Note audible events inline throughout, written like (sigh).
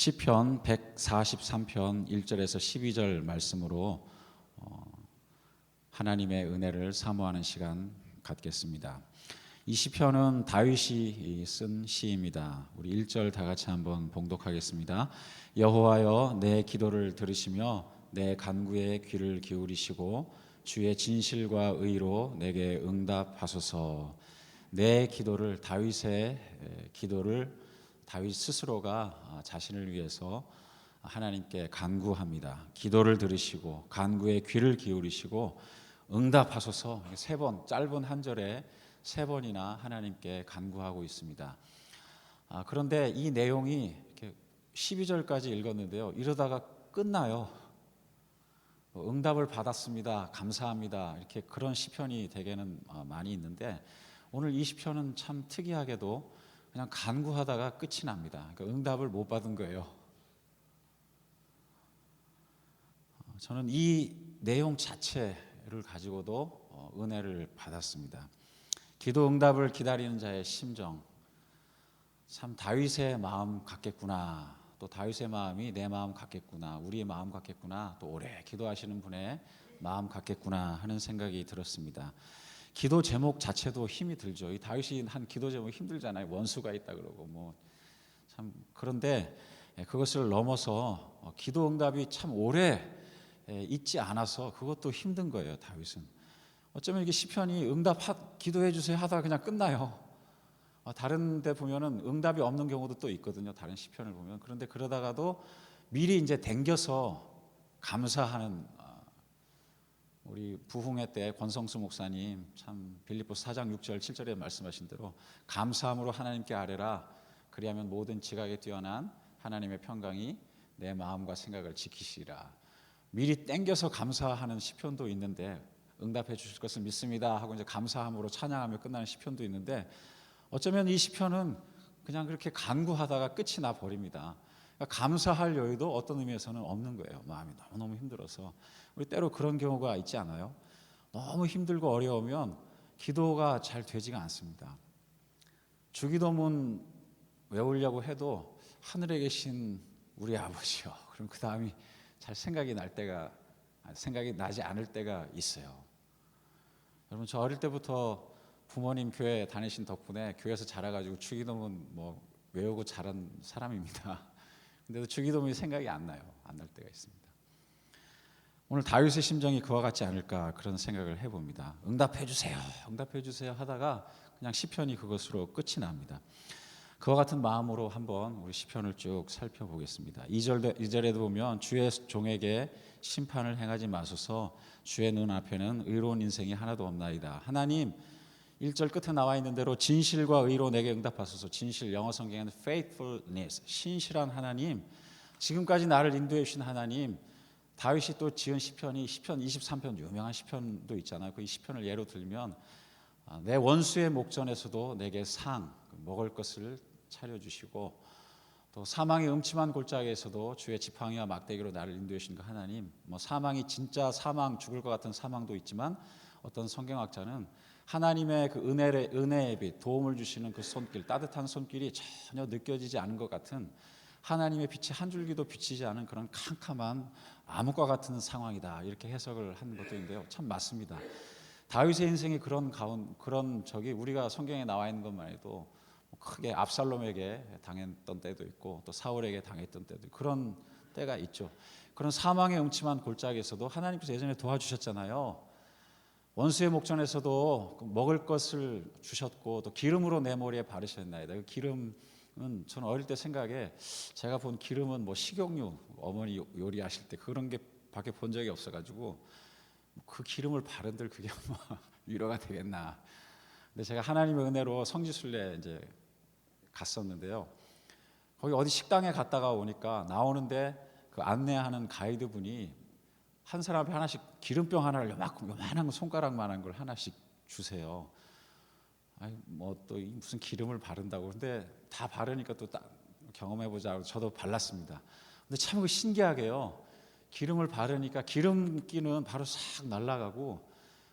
시편 143편 1절에서 12절 말씀으로 어, 하나님의 은혜를 사모하는 시간 갖겠습니다. 이 시편은 다윗이 쓴 시입니다. 우리 1절 다 같이 한번 봉독하겠습니다. 여호와여 내 기도를 들으시며 내 간구에 귀를 기울이시고 주의 진실과 의로 내게 응답하소서. 내 기도를 다윗의 기도를 다윗 스스로가 아, 자신을 위해서 하나님께 간구합니다. 기도를 들으시고 간구에 귀를 기울이시고 응답하소서 세 번 짧은 한 절에 세 번이나 하나님께 간구하고 있습니다. 아, 그런데 이 내용이 이렇게 12절까지 읽었는데요. 이러다가 끝나요. 뭐 응답을 받았습니다. 감사합니다. 이렇게 그런 시편이 대개는 아, 많이 있는데 오늘 이 시편은 참 특이하게도 그냥 간구하다가 끝이 납니다. 그러니까 응답을 못 받은 거예요. 어, 저는 이 내용 자체를 가지고도 어, 은혜를 받았습니다. 기도 응답을 기다리는 자의 심정, 참 다윗의 마음 같겠구나. 또 다윗의 마음이 내 마음 같겠구나. 우리의 마음 같겠구나. 또 오래 기도하시는 분의 마음 같겠구나 하는 생각이 들었습니다. 기도 제목 자체도 힘이 들죠. 이 다윗이 한 기도 제목 힘들잖아요. 원수가 있다 그러고 뭐 참 그런데 그것을 넘어서 어, 기도 응답이 참 오래 있지 않아서 그것도 힘든 거예요. 다윗은 어쩌면 이게 시편이 응답 기도해 주세요 하다가 그냥 끝나요. 어, 다른 데 보면은 응답이 없는 경우도 또 있거든요. 다른 시편을 보면 그런데 그러다가도 미리 이제 댕겨서 감사하는 우리 부흥회 때 권성수 목사님 참 빌립보 4장 6절 7절에 말씀하신 대로 감사함으로 하나님께 아뢰라 그리하면 모든 지각에 뛰어난 하나님의 평강이 내 마음과 생각을 지키시라 미리 땡겨서 감사하는 시편도 있는데 응답해 주실 것을 믿습니다 하고 이제 감사함으로 찬양하며 끝나는 시편도 있는데 어쩌면 이 시편은 그냥 그렇게 간구하다가 끝이 나 버립니다. 감사할 여유도 어떤 의미에서는 없는 거예요. 마음이 너무너무 힘들어서. 우리 때로 그런 경우가 있지 않아요? 너무 힘들고 어려우면 기도가 잘 되지가 않습니다. 주기도문 외우려고 해도 하늘에 계신 우리 아버지요. (laughs) 그럼 그 다음이 잘 생각이 날 때가 생각이 나지 않을 때가 있어요. 여러분 저 어릴 때부터 부모님 교회 다니신 덕분에 교회에서 자라가지고 주기도문 뭐 외우고 자란 사람입니다. 근데도 주기도문이 생각이 안 나요. 안 날 때가 있습니다. 오늘 다윗의 심정이 그와 같지 않을까 그런 생각을 해봅니다. 응답해 주세요, 응답해 주세요 하다가 그냥 시편이 그것으로 끝이 납니다. 그와 같은 마음으로 한번 우리 시편을 쭉 살펴보겠습니다. 2절 2절에도 보면 주의 종에게 심판을 행하지 마소서 주의 눈 앞에는 의로운 인생이 하나도 없나이다. 하나님 1절 끝에 나와 있는 대로 진실과 의로 내게 응답하소서. 진실 영어 성경에는 faithfulness 신실한 하나님 지금까지 나를 인도해 주신 하나님 다윗이 또 지은 시편이 시편 23편 유명한 시편도 있잖아요. 그 시편을 예로 들면 아, 내 원수의 목전에서도 내게 상 먹을 것을 차려 주시고 또 사망의 음침한 골짜기에서도 주의 지팡이와 막대기로 나를 인도해 주신 그 하나님 뭐 사망이 진짜 사망 죽을 것 같은 사망도 있지만 어떤 성경학자는 하나님의 그 은혜의 은혜의 빛 도움을 주시는 그 손길 따뜻한 손길이 전혀 느껴지지 않은 것 같은 하나님의 빛이 한 줄기도 비치지 않은 그런 캄캄한 암흑과 같은 상황이다. 이렇게 해석을 한 것도 있는데요. 참 맞습니다. 다윗의 인생이 그런 가운 그런 적이 우리가 성경에 나와 있는 것만 해도 크게 압살롬에게 당했던 때도 있고 또 사울에게 당했던 때도 그런 때가 있죠. 그런 사망의 음침한 골짜기에서도 하나님께서 예전에 도와주셨잖아요 원수의 목전에서도 그 먹을 것을 주셨고 또 기름으로 내 머리에 바르셨나이다. 그 기름은 저는 어릴 때 생각에 제가 본 기름은 뭐 식용유 어머니 요리하실 때 그런 게 밖에 본 적이 없어가지고 그 기름을 바른들 그게 뭐 (laughs) 위로가 되겠나. 근데 제가 하나님의 은혜로 성지순례 이제 갔었는데요. 거기 어디 식당에 갔다가 오니까 나오는데 그 안내하는 가이드 분이 한 사람 앞에 하나씩 기름병 하나를 요만큼 요만한 손가락만한 걸 하나씩 주세요. 아니 뭐또 무슨 기름을 바른다고 근데 다 바르니까 또 경험해 보자 저도 발랐습니다. 근데 참그 신기하게요. 기름을 바르니까 기름기는 바로 싹 날아가고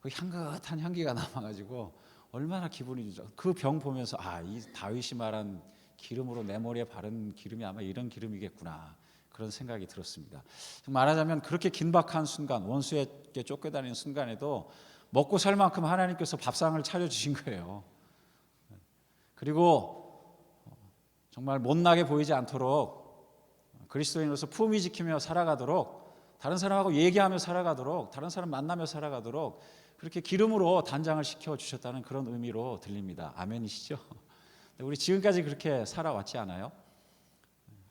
그 향긋한 향기가 (laughs) 남아가지고 얼마나 기분이 좋죠. 그 병 보면서 아 이 다윗이 말한 기름으로 내 머리에 바른 기름이 아마 이런 기름이겠구나 그런 생각이 들었습니다. 말하자면 그렇게 긴박한 순간 원수에게 쫓겨다니는 순간에도 먹고 살 만큼 하나님께서 밥상을 차려주신 거예요. 그리고 정말 못나게 보이지 않도록 그리스도인으로서 품위 지키며 살아가도록 다른 사람하고 얘기하며 살아가도록 다른 사람 만나며 살아가도록 그렇게 기름으로 단장을 시켜 주셨다는 그런 의미로 들립니다. 아멘이시죠? 우리 지금까지 그렇게 살아왔지 않아요?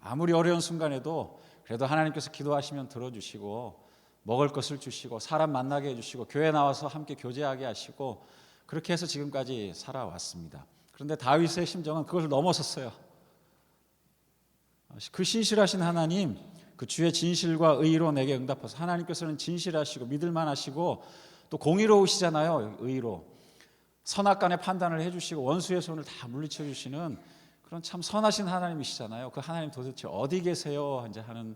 아무리 어려운 순간에도 그래도 하나님께서 기도하시면 들어주시고 먹을 것을 주시고 사람 만나게 해주시고 교회 나와서 함께 교제하게 하시고 그렇게 해서 지금까지 살아왔습니다. 그런데 다윗의 심정은 그걸 넘어섰어요. 그 신실하신 하나님, 그 주의 진실과 의로 내게 응답하서 하나님께서는 진실하시고 믿을만하시고 또 공의로우시잖아요. 의로 선악간의 판단을 해주시고 원수의 손을 다 물리쳐 주시는 그런 참 선하신 하나님이시잖아요. 그 하나님 도대체 어디 계세요? 이제 하는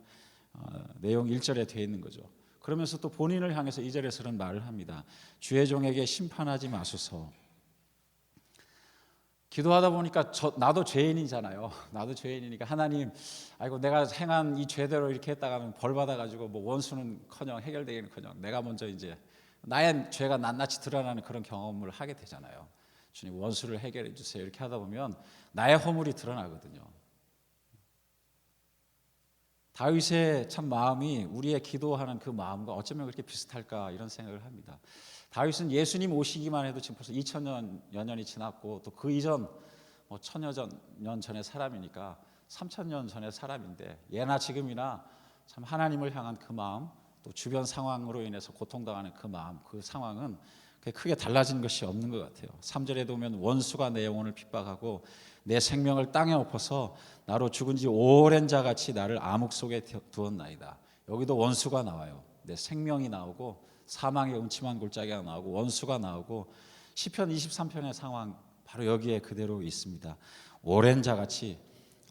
어, 내용 1절에 되어 있는 거죠. 그러면서 또 본인을 향해서 2절에서는 말을 합니다. 주의 종에게 심판하지 마소서. 기도하다 보니까 저, 나도 죄인이잖아요. (laughs) 나도 죄인이니까 하나님, 아이고 내가 행한 이 죄대로 이렇게 했다가는 벌 받아가지고 뭐 원수는커녕 해결되기는커녕 내가 먼저 이제 나의 죄가 낱낱이 드러나는 그런 경험을 하게 되잖아요. 주님 원수를 해결해 주세요. 이렇게 하다 보면 나의 허물이 드러나거든요. 다윗의 참 마음이 우리의 기도하는 그 마음과 어쩌면 그렇게 비슷할까 이런 생각을 합니다. 다윗은 예수님 오시기만 해도 지금 벌써 2000년 여 년이 지났고 또 그 이전 뭐 천여 년 전의 사람이니까 3000년 전의 사람인데 예나 지금이나 참 하나님을 향한 그 마음 또 주변 상황으로 인해서 고통당하는 그 마음 그 상황은 크게 달라진 것이 없는 것 같아요. 3절에 보면 원수가 내 영혼을 핍박하고 내 생명을 땅에 엎어서 나로 죽은 지 오랜 자 같이 나를 암흑 속에 두었나이다. 여기도 원수가 나와요. 내 생명이 나오고 사망의 음침한 골짜기가 나오고 원수가 나오고 시편 23편의 상황 바로 여기에 그대로 있습니다. 오랜 자 같이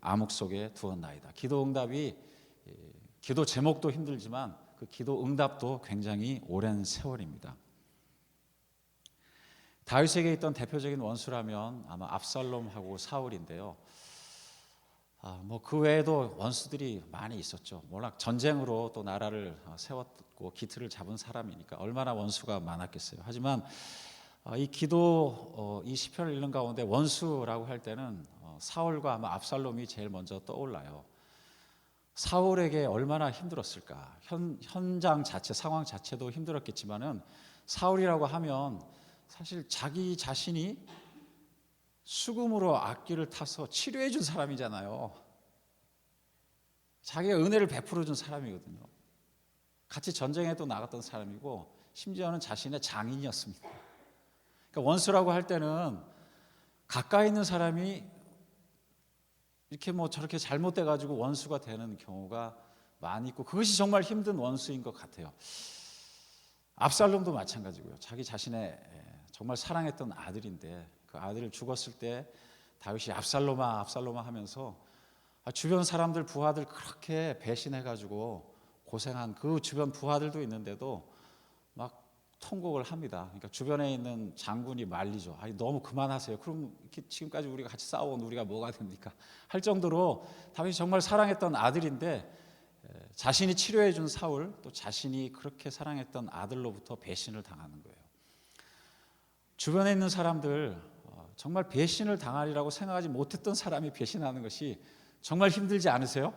암흑 속에 두었나이다. 기도 응답이 예, 기도 제목도 힘들지만 그 기도 응답도 굉장히 오랜 세월입니다. 다윗에게 있던 대표적인 원수라면 아마 압살롬하고 사울인데요. 아, 뭐 그 외에도 원수들이 많이 있었죠. 워낙 전쟁으로 또 나라를 세웠고 기틀을 잡은 사람이니까 얼마나 원수가 많았겠어요. 하지만 아, 이 기도 어, 이 시편을 읽는 가운데 원수라고 할 때는 어, 사울과 아마 압살롬이 제일 먼저 떠올라요. 사울에게 얼마나 힘들었을까? 현, 현장 자체 상황 자체도 힘들었겠지만은 사울이라고 하면 사실 자기 자신이 수금으로 악기를 타서 치료해 준 사람이잖아요. 자기가 은혜를 베풀어 준 사람이거든요. 같이 전쟁에도 나갔던 사람이고 심지어는 자신의 장인이었습니다. 그러니까 원수라고 할 때는 가까이 있는 사람이 이렇게 뭐 저렇게 잘못돼 가지고 원수가 되는 경우가 많이 있고 그것이 정말 힘든 원수인 것 같아요. 압살롬도 마찬가지고요. 자기 자신의 정말 사랑했던 아들인데 그 아들을 죽었을 때 다윗이 압살롬아 압살롬아 하면서 아, 주변 사람들 부하들 그렇게 배신해 가지고 고생한 그 주변 부하들도 있는데도 막 통곡을 합니다. 그러니까 주변에 있는 장군이 말리죠. 아니 너무 그만하세요. 그럼 지금까지 우리가 같이 싸워온 우리가 뭐가 됩니까? (laughs) 할 정도로 다윗이 정말 사랑했던 아들인데 자신이 치료해 준 사울 또 자신이 그렇게 사랑했던 아들로부터 배신을 당하는 거예요. 주변에 있는 사람들 어, 정말 배신을 당하리라고 생각하지 못했던 사람이 배신하는 것이 정말 힘들지 않으세요?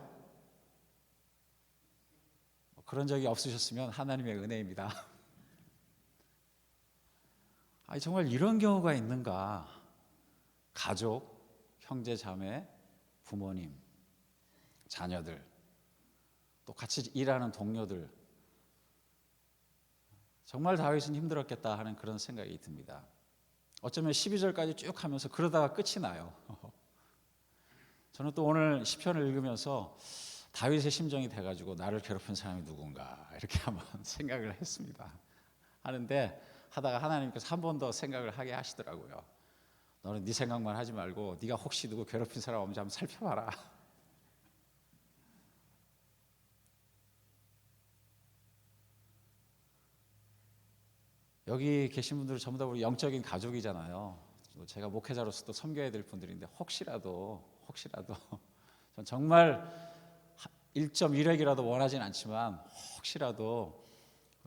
뭐 그런 적이 없으셨으면 하나님의 은혜입니다. (laughs) 아니 정말 이런 경우가 있는가? 가족, 형제, 자매, 부모님, 자녀들, 또 같이 일하는 동료들 정말 다윗은 힘들었겠다 하는 그런 생각이 듭니다. 어쩌면 12절까지 쭉 하면서 그러다가 끝이 나요. (laughs) 저는 또 오늘 시편을 읽으면서 다윗의 심정이 돼가지고 나를 괴롭힌 사람이 누군가 이렇게 (laughs) 한번 생각을 했습니다. 하는데 하다가 하나님께서 한 번 더 생각을 하게 하시더라고요. 너는 네 생각만 하지 말고 네가 혹시 누구 괴롭힌 사람 없는지 한번 살펴봐라. (laughs) 여기 계신 분들은 전부 다 우리 영적인 가족이잖아요. 또 제가 목회자로서 또 섬겨야 될 분들인데 혹시라도 혹시라도 (laughs) 전 정말 1.1핵이라도 원하진 않지만 혹시라도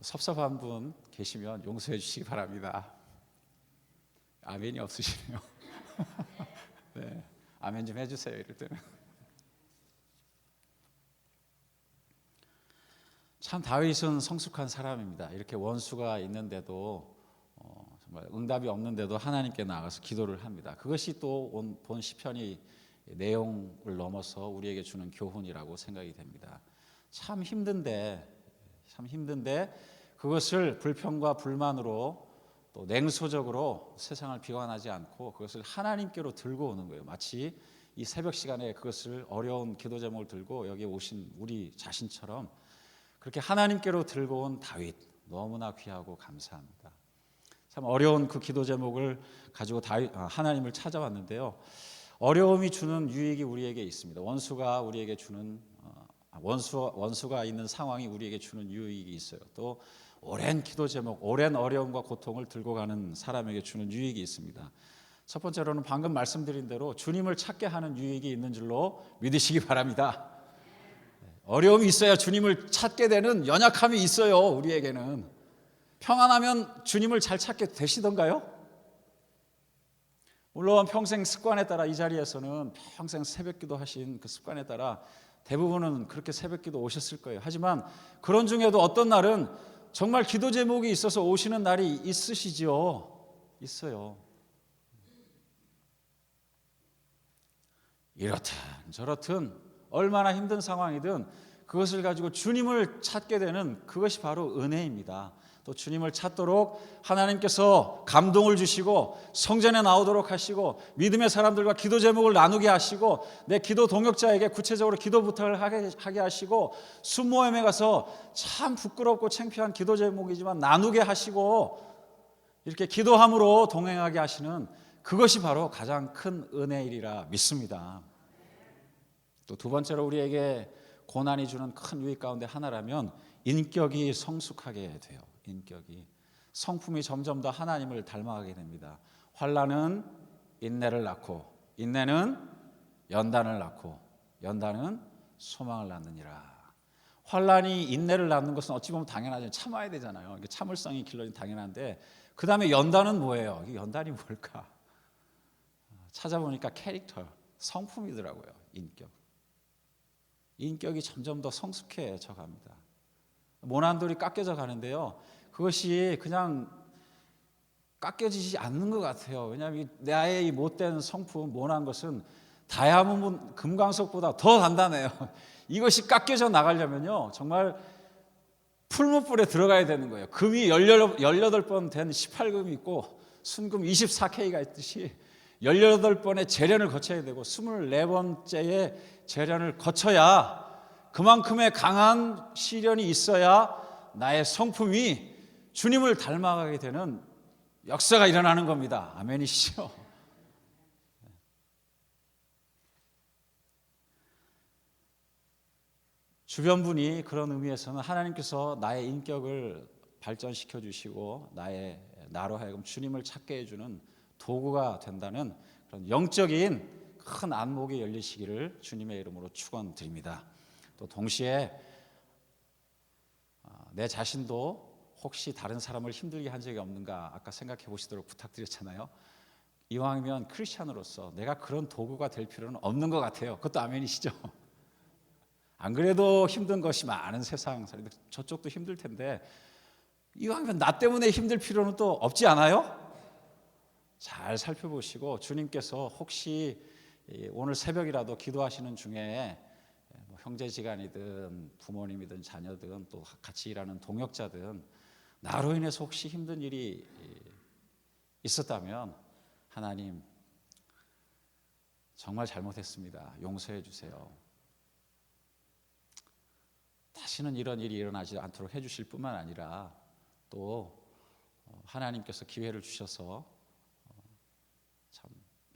섭섭한 분 계시면 용서해 주시기 바랍니다. 아멘이 없으시네요. (laughs) 네, 아멘 좀 해주세요. 이럴 때는. 참 다윗은 성숙한 사람입니다. 이렇게 원수가 있는데도 어, 정말 응답이 없는데도 하나님께 나가서 기도를 합니다. 그것이 또 본 시편이 내용을 넘어서 우리에게 주는 교훈이라고 생각이 됩니다. 참 힘든데 참 힘든데 그것을 불평과 불만으로 또 냉소적으로 세상을 비관하지 않고 그것을 하나님께로 들고 오는 거예요. 마치 이 새벽 시간에 그것을 어려운 기도 제목을 들고 여기 오신 우리 자신처럼 그렇게 하나님께로 들고 온 다윗 너무나 귀하고 감사합니다. 참 어려운 그 기도 제목을 가지고 다윗 아, 하나님을 찾아왔는데요. 어려움이 주는 유익이 우리에게 있습니다. 원수가 우리에게 주는 어, 원수 원수가 있는 상황이 우리에게 주는 유익이 있어요. 또 오랜 기도 제목, 오랜 어려움과 고통을 들고 가는 사람에게 주는 유익이 있습니다. 첫 번째로는 방금 말씀드린 대로 주님을 찾게 하는 유익이 있는 줄로 믿으시기 바랍니다. 어려움이 있어야 주님을 찾게 되는 연약함이 있어요, 우리에게는. 평안하면 주님을 잘 찾게 되시던가요? 물론 평생 습관에 따라 이 자리에서는 평생 새벽 기도 하신 그 습관에 따라 대부분은 그렇게 새벽 기도 오셨을 거예요. 하지만 그런 중에도 어떤 날은 정말 기도 제목이 있어서 오시는 날이 있으시지요. 있어요. 이렇든 저렇든 얼마나 힘든 상황이든 그것을 가지고 주님을 찾게 되는 그것이 바로 은혜입니다. 또 주님을 찾도록 하나님께서 감동을 주시고 성전에 나오도록 하시고 믿음의 사람들과 기도 제목을 나누게 하시고 내 기도 동역자에게 구체적으로 기도 부탁을 하게 하시고 순모임에 가서 참 부끄럽고 창피한 기도 제목이지만 나누게 하시고 이렇게 기도함으로 동행하게 하시는 그것이 바로 가장 큰 은혜일이라 믿습니다. 또 두 번째로 우리에게 고난이 주는 큰 유익 가운데 하나라면 인격이 성숙하게 돼요. 인격이 성품이 점점 더 하나님을 닮아가게 됩니다. 환란은 인내를 낳고 인내는 연단을 낳고 연단은 소망을 낳느니라. 환란이 인내를 낳는 것은 어찌 보면 당연하죠. 참아야 되잖아요. 참을성이 길러진 당연한데 그 다음에 연단은 뭐예요? 연단이 뭘까? 찾아보니까 캐릭터, 성품이더라고요. 인격. 인격이 점점 더 성숙해져 갑니다. 모난돌이 깎여져 가는데요. 그것이 그냥 깎여지지 않는 것 같아요. 왜냐하면 나의 이 못된 성품, 모난 것은 다이아몬드 금강석보다 더 단단해요. (laughs) 이것이 깎여져 나가려면요. 정말 풀무불에 들어가야 되는 거예요. 금이 18번 된 18금이 있고 순금 24K가 있듯이 18번의 재련을 거쳐야 되고 24번째의 재련을 거쳐야 그만큼의 강한 시련이 있어야 나의 성품이 주님을 닮아가게 되는 역사가 일어나는 겁니다. 아멘이시죠? 주변 분이 그런 의미에서는 하나님께서 나의 인격을 발전시켜 주시고 나의 나로 하여금 주님을 찾게 해주는 도구가 된다는 그런 영적인 큰 안목이 열리시기를 주님의 이름으로 축원드립니다. 또 동시에 어, 내 자신도 혹시 다른 사람을 힘들게 한 적이 없는가 아까 생각해 보시도록 부탁드렸잖아요. 이왕이면 크리스천으로서 내가 그런 도구가 될 필요는 없는 것 같아요. 그것도 아멘이시죠? (laughs) 안 그래도 힘든 것이 많은 세상 저쪽도 힘들 텐데 이왕이면 나 때문에 힘들 필요는 또 없지 않아요? 잘 살펴보시고 주님께서 혹시 오늘 새벽이라도 기도하시는 중에 뭐 형제지간이든 부모님이든 자녀든 또 같이 일하는 동역자든 나로 인해서 혹시 힘든 일이 있었다면 하나님 정말 잘못했습니다. 용서해 주세요. 다시는 이런 일이 일어나지 않도록 해주실 뿐만 아니라 또 어, 하나님께서 기회를 주셔서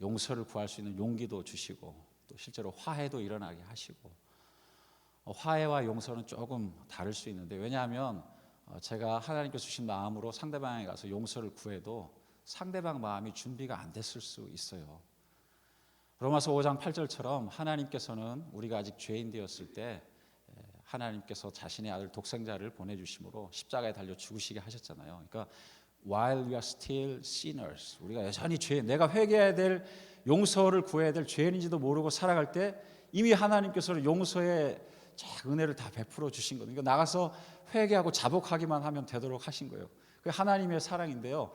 용서를 구할 수 있는 용기도 주시고 또 실제로 화해도 일어나게 하시고 어, 화해와 용서는 조금 다를 수 있는데 왜냐하면 제가 하나님께서 주신 마음으로 상대방에 가서 용서를 구해도 상대방 마음이 준비가 안 됐을 수 있어요. 로마서 5장 8절처럼 하나님께서는 우리가 아직 죄인 되었을 때 에, 하나님께서 자신의 아들 독생자를 보내주심으로 십자가에 달려 죽으시게 하셨잖아요. 그러니까 while we are still sinners, 우리가 여전히 죄, 내가 회개해야 될 용서를 구해야 될 죄인인지도 모르고 살아갈 때 이미 하나님께서는 용서의 쫙 은혜를 다 베풀어 주신 거예요. 그러니까 나가서 회개하고 자복하기만 하면 되도록 하신 거예요. 그 하나님의 사랑인데요.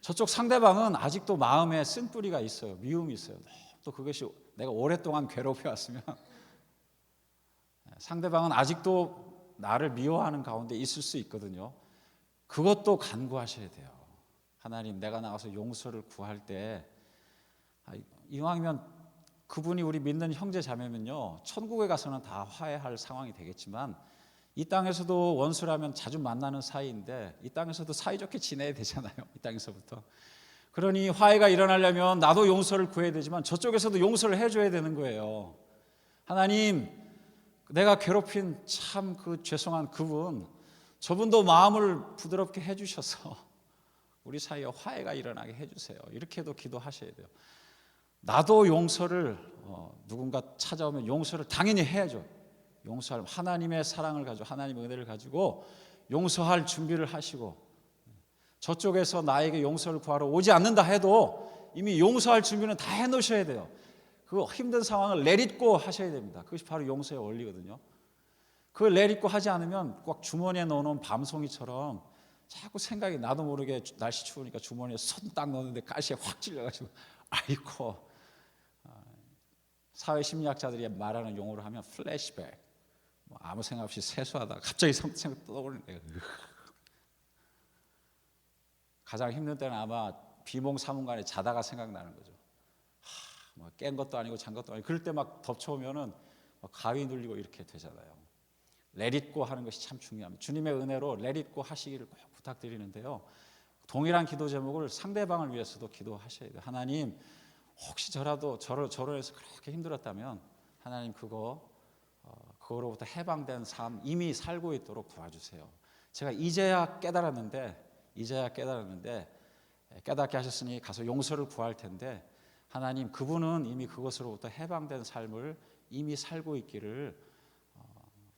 저쪽 상대방은 아직도 마음에 쓴 뿌리가 있어요. 미움이 있어요. 또 그것이 내가 오랫동안 괴롭혀 왔으면 (laughs) 상대방은 아직도 나를 미워하는 가운데 있을 수 있거든요. 그것도 간구하셔야 돼요. 하나님, 내가 나가서 용서를 구할 때 아, 이왕이면 그분이 우리 믿는 형제 자매면요 천국에 가서는 다 화해할 상황이 되겠지만 이 땅에서도 원수라면 자주 만나는 사이인데 이 땅에서도 사이좋게 지내야 되잖아요. 이 땅에서부터. 그러니 화해가 일어나려면 나도 용서를 구해야 되지만 저쪽에서도 용서를 해줘야 되는 거예요. 하나님, 내가 괴롭힌 참 그 죄송한 그분, 저분도 마음을 부드럽게 해주셔서 (laughs) 우리 사이에 화해가 일어나게 해주세요. 이렇게도 기도하셔야 돼요. 나도 용서를 어, 누군가 찾아오면 용서를 당연히 해야죠. 용서할 하나님의 사랑을 가지고 하나님의 은혜를 가지고 용서할 준비를 하시고 저쪽에서 나에게 용서를 구하러 오지 않는다 해도 이미 용서할 준비는 다 해놓으셔야 돼요. 그 힘든 상황을 내딛고 하셔야 됩니다. 그것이 바로 용서의 원리거든요. 그걸 내딛고 하지 않으면 꼭 주머니에 넣어놓은 밤송이처럼 자꾸 생각이 나도 모르게 날씨 추우니까 주머니에 손 딱 넣는데 가시에 확 찔려가지고 (laughs) 아이고 사회 심리학자들이 말하는 용어로 하면 플래시백 뭐 아무 생각 없이 세수하다가 갑자기 생각 떠오르는 거예요. 가장 힘든 때는 아마 비몽사몽간에 자다가 생각나는 거죠. 하, 뭐 깬 것도 아니고 잔 것도 아니고 그럴 때 막 덮쳐오면은 가위 눌리고 이렇게 되잖아요. 레릿고 하는 것이 참 중요합니다. 주님의 은혜로 레릿고 하시기를 꼭 부탁드리는데요. 동일한 기도 제목을 상대방을 위해서도 기도하셔야 돼요. 하나님 혹시 저라도 저로 저로 해서 그렇게 힘들었다면 하나님 그거 어, 그거로부터 해방된 삶 이미 살고 있도록 도와주세요. 제가 이제야 깨달았는데 이제야 깨달았는데 깨닫게 하셨으니 가서 용서를 구할 텐데 하나님 그분은 이미 그것으로부터 해방된 삶을 이미 살고 있기를 어,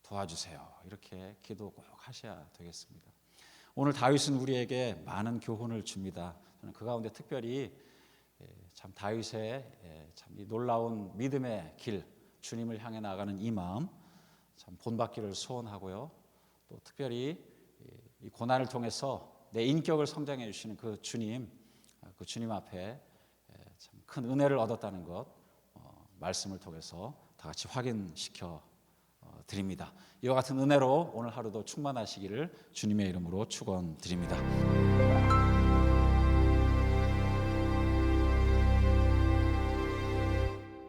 도와주세요. 이렇게 기도 꼭 하셔야 되겠습니다. 오늘 다윗은 우리에게 많은 교훈을 줍니다. 저는 그 가운데 특별히 참 다윗의 참이 놀라운 믿음의 길 주님을 향해 나가는 이 마음 참 본받기를 소원하고요. 또 특별히 이 고난을 통해서 내 인격을 성장해 주시는 그 주님, 그 주님 앞에 참 큰 은혜를 얻었다는 것 어, 말씀을 통해서 다 같이 확인시켜 어, 드립니다. 이와 같은 은혜로 오늘 하루도 충만하시기를 주님의 이름으로 축원드립니다.